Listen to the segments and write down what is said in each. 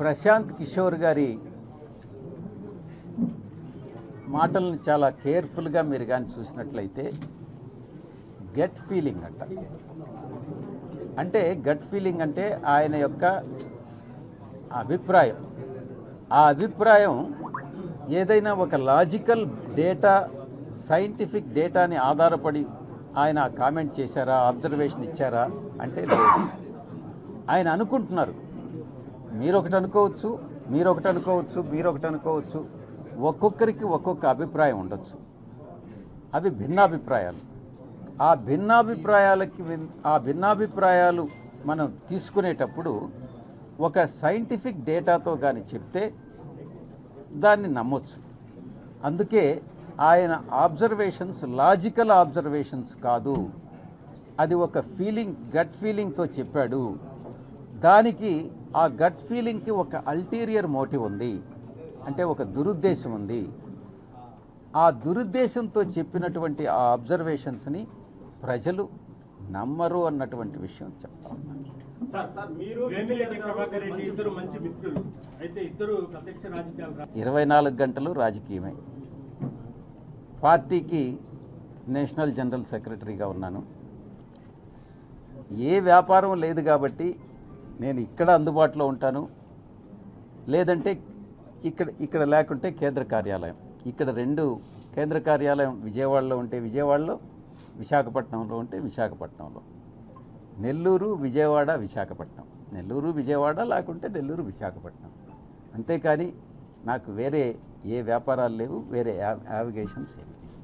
ప్రశాంత్ కిషోర్ గారి మాటలను చాలా కేర్ఫుల్గా మీరు కానీ చూసినట్లయితే గట్ ఫీలింగ్ అంట. అంటే గట్ ఫీలింగ్ అంటే ఆయన యొక్క అభిప్రాయం. ఆ అభిప్రాయం ఏదైనా ఒక లాజికల్ డేటా సైంటిఫిక్ డేటాని ఆధారపడి ఆయన కామెంట్ చేశారా అబ్జర్వేషన్ ఇచ్చారా అంటే లేదు. ఆయన అనుకుంటున్నారు. మీరు ఒకటి అనుకోవచ్చు మీరు ఒకటి అనుకోవచ్చు మీరు ఒకటి అనుకోవచ్చు. ఒక్కొక్కరికి ఒక్కొక్క అభిప్రాయం ఉండొచ్చు. అవి భిన్నాభిప్రాయాలు. ఆ భిన్నాభిప్రాయాలకి ఆ భిన్నాభిప్రాయాలు మనం తీసుకునేటప్పుడు ఒక సైంటిఫిక్ డేటాతో కానీ చెప్తే దాన్ని నమ్మొచ్చు. అందుకే ఆయన ఆబ్జర్వేషన్స్ లాజికల్ ఆబ్జర్వేషన్స్ కాదు. అది ఒక ఫీలింగ్ గట్ ఫీలింగ్తో చెప్పాడు. దానికి ఆ గట్ ఫీలింగ్కి ఒక అల్టీరియర్ మోటివ్ ఉంది. అంటే ఒక దురుద్దేశం ఉంది. ఆ దురుద్దేశంతో చెప్పినటువంటి ఆ అబ్జర్వేషన్స్ని ప్రజలు నమ్మరు అన్నటువంటి విషయం చెప్తా ఉన్నాను సార్ సార్ మీరు వేమిరెడ్డి ప్రభాకర్ రెడ్డి ఇద్దరు మంచి మిత్రులు. అయితే ఇద్దరు ప్రత్యక్ష రాజకీయాలు రా- ఇరవై నాలుగు గంటలు రాజకీయమే. పార్టీకి నేషనల్ జనరల్ సెక్రటరీగా ఉన్నాను. ఏ వ్యాపారం లేదు కాబట్టి నేను ఇక్కడ అందుబాటులో ఉంటాను. లేదంటే ఇక్కడ ఇక్కడ లేకుంటే కేంద్ర కార్యాలయం. ఇక్కడ రెండు కేంద్ర కార్యాలయం విజయవాడలో ఉంటే విజయవాడలో విశాఖపట్నంలో ఉంటే విశాఖపట్నంలో. నెల్లూరు విజయవాడ విశాఖపట్నం. నెల్లూరు విజయవాడ లేకుంటే నెల్లూరు విశాఖపట్నం. అంతేకాని నాకు వేరే ఏ వ్యాపారాలు లేవు వేరే యావిగేషన్స్ ఏమి లేవు.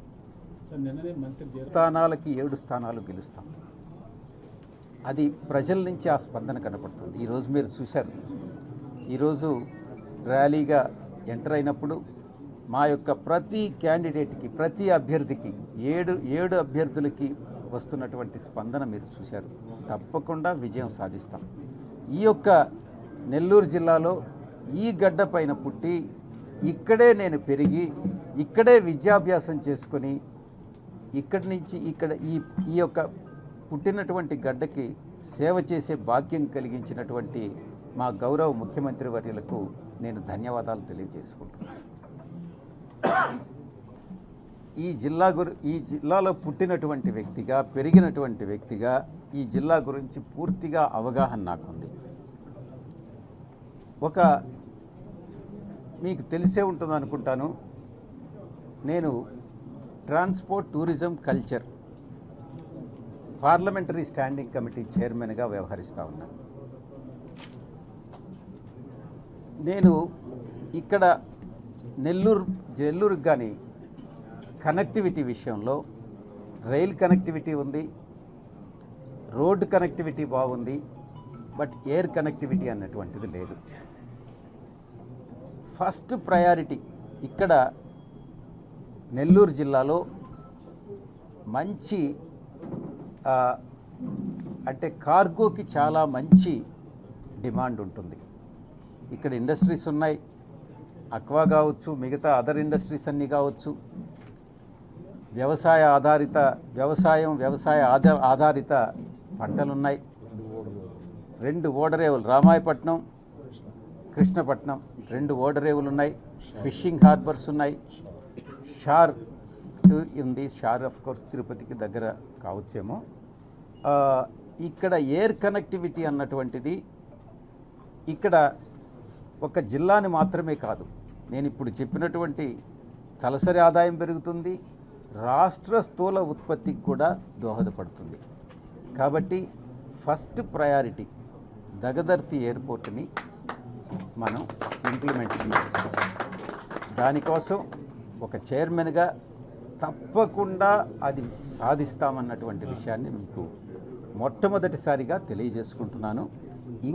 స్థానాలకి ఏడు స్థానాలు గెలుస్తాం. అది ప్రజల నుంచి ఆ స్పందన కనపడుతుంది. ఈరోజు మీరు చూశారు. ఈరోజు ర్యాలీగా ఎంటర్ అయినప్పుడు మా యొక్క ప్రతి క్యాండిడేట్కి ప్రతి అభ్యర్థికి ఏడు ఏడు అభ్యర్థులకి వస్తున్నటువంటి స్పందన మీరు చూశారు. తప్పకుండా విజయం సాధిస్తాం. ఈ యొక్క నెల్లూరు జిల్లాలో ఈ గడ్డ పైన పుట్టి ఇక్కడే నేను పెరిగి ఇక్కడే విద్యాభ్యాసం చేసుకొని ఇక్కడి నుంచి ఇక్కడ ఈ ఈ యొక్క పుట్టినటువంటి గడ్డకి సేవ చేసే భాగ్యం కలిగించినటువంటి మా గౌరవ ముఖ్యమంత్రి వర్యులకు నేను ధన్యవాదాలు తెలియజేసుకుంటున్నాను. ఈ జిల్లా గురి ఈ జిల్లాలో పుట్టినటువంటి వ్యక్తిగా పెరిగినటువంటి వ్యక్తిగా ఈ జిల్లా గురించి పూర్తిగా అవగాహన నాకుంది. ఒక మీకు తెలిసే ఉంటుంది అనుకుంటాను నేను transport tourism culture parliamentary standing committee చైర్మన్గా వ్యవహరిస్తూ ఉన్నాను నేను ఇక్కడ నెల్లూరు నెల్లూరుకి కానీ కనెక్టివిటీ విషయంలో రైల్ కనెక్టివిటీ ఉంది రోడ్డు కనెక్టివిటీ బాగుంది బట్ ఎయిర్ కనెక్టివిటీ అన్నటువంటిది లేదు. ఫస్ట్ ప్రయారిటీ ఇక్కడ నెల్లూరు జిల్లాలో మంచి అంటే కార్గోకి చాలా మంచి డిమాండ్ ఉంటుంది. ఇక్కడ ఇండస్ట్రీస్ ఉన్నాయి. అక్వా కావచ్చు మిగతా అదర్ ఇండస్ట్రీస్ అన్నీ కావచ్చు. వ్యవసాయ ఆధారిత వ్యవసాయం వ్యవసాయ ఆధార ఆధారిత పంటలున్నాయి. రెండు ఓడరేవులు రామాయపట్నం కృష్ణపట్నం. రెండు ఓడరేవులు ఉన్నాయి ఫిషింగ్ హార్బర్స్ ఉన్నాయి. షార్ ఉంది షార్ ఆఫ్ కోర్స్ తిరుపతికి దగ్గర కావచ్చేమో. ఇక్కడ ఎయిర్ కనెక్టివిటీ అన్నటువంటిది ఇక్కడ ఒక జిల్లాని మాత్రమే కాదు. నేను ఇప్పుడు చెప్పినటువంటి తలసరి ఆదాయం పెరుగుతుంది రాష్ట్ర స్థూల ఉత్పత్తికి కూడా దోహదపడుతుంది. కాబట్టి ఫస్ట్ ప్రయారిటీ దగదర్తి ఎయిర్పోర్ట్ని మనం ఇంప్లిమెంట్ చేయాలి. దానికోసం ఒక చైర్మన్గా తప్పకుండా అది సాధిస్తామన్నటువంటి విషయాన్ని మీకు మొట్టమొదటిసారిగా తెలియజేసుకుంటున్నాను.